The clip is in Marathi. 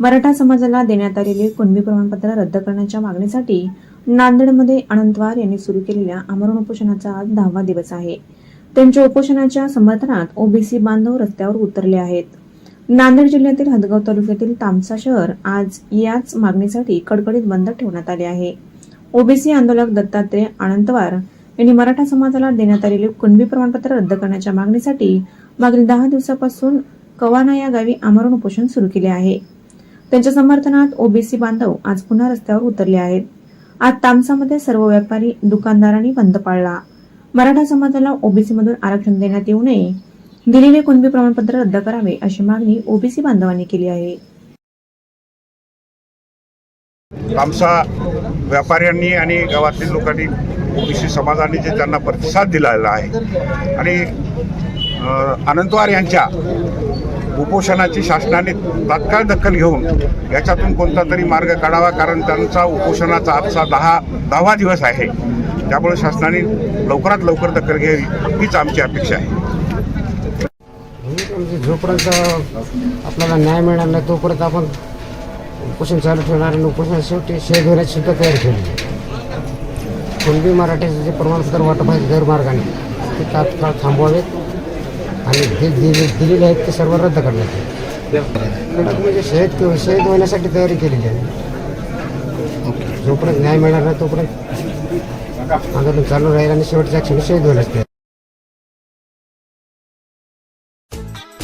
मराठा समाजाला देण्यात आलेले कुणबी प्रमाणपत्र रद्द करण्याच्या मागणीसाठी नांदेडमध्ये अनंतवार यांनी सुरू केलेल्या आमरण उपोषणाचा आज दहावा दिवस आहे. त्यांच्या उपोषणाच्या समर्थनात ओबीसी बांधव रस्त्यावर उतरले आहेत. नांदेड जिल्ह्यातील हदगाव तालुक्यातील तामसा शहर आज याच मागणीसाठी कडकडीत बंद ठेवण्यात आले आहे. ओबीसी आंदोलक दत्तात्रय अनंतवार यांनी मराठा समाजाला देण्यात आलेले कुणबी प्रमाणपत्र रद्द करण्याच्या मागणीसाठी मागील दहा दिवसापासून कवाना या गावी आमरण उपोषण सुरू केले आहे. त्यांच्या समर्थनात ओबीसी बांधव आज पुन्हा रस्त्यावर उतरले आहेत. आज तामसामध्ये सर्व व्यापारी दुकानदारांनी बंद पाळला. मराठा समाजाला ओबीसी मधून आरक्षण देण्यात येऊ नये. दिलेले कुणबी प्रमाणपत्र रद्द करावे अशी मागणी ओबीसी बांधवांनी केली आहे. तामसा व्यापाऱ्यांनी आणि गावातील लोकांनी ओबीसी समाजाने जे त्यांना प्रतिसाद दिलेला आहे आणि अनंतवार यांच्या उपोषणाची शासनाने तात्काळ दखल घेऊन याच्यातून कोणता तरी मार्ग काढावा कारण त्यांचा उपोषणाचा आजचा दहा दहावा दिवस आहे. त्यामुळे शासनाने लवकरात लवकर दखल घ्यावी हीच आमची अपेक्षा आहे. म्हणजे जोपर्यंत आपल्याला न्याय मिळणार नाही तोपर्यंत आपण उपोषण चालू ठेवणार आणि उपोषण शेवटी शेत घेण्याची सुद्धा तयार केली कुणबी मराठीचे जे प्रमाणपत्र वाटप आहे गैरमार्गाने ते तात्काळ थांबवावेत. आणि जे दिले दिलेले आहेत ते सर्व रद्द करण्यात यावे. म्हणजे शहीद शहीद होण्यासाठी तयारी केलेली आहे जोपर्यंत न्याय मिळणार नाही तोपर्यंत आंदोलन चालू राहील आणि शेवटच्या क्षणी शहीद होण्यास